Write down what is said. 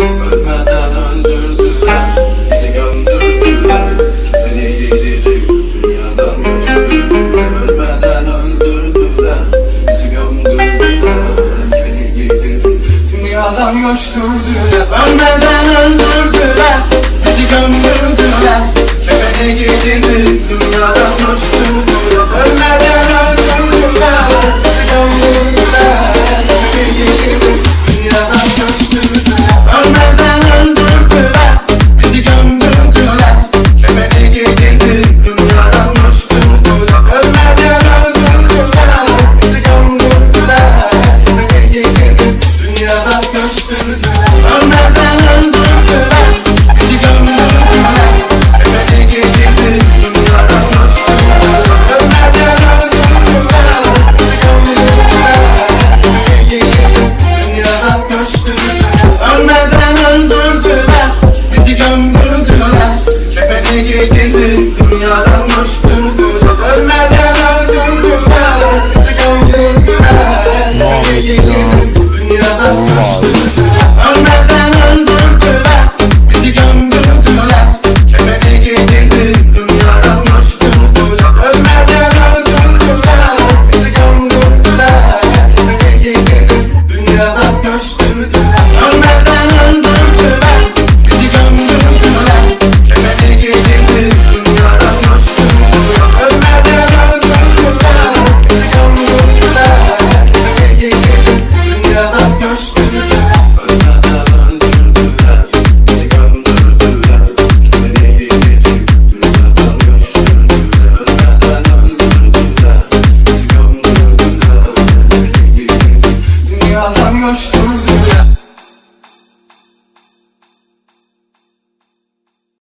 Ölmeden öldürdüler bizi gömdürdüler Seni gelecek dünyadan göçürdüler Ölmeden öldürdüler. Bizi gömdürdüler. Seni gelecek dünyadan göçürdüler. Ölmeden öldürdüler. to the Rüyadan göçtüm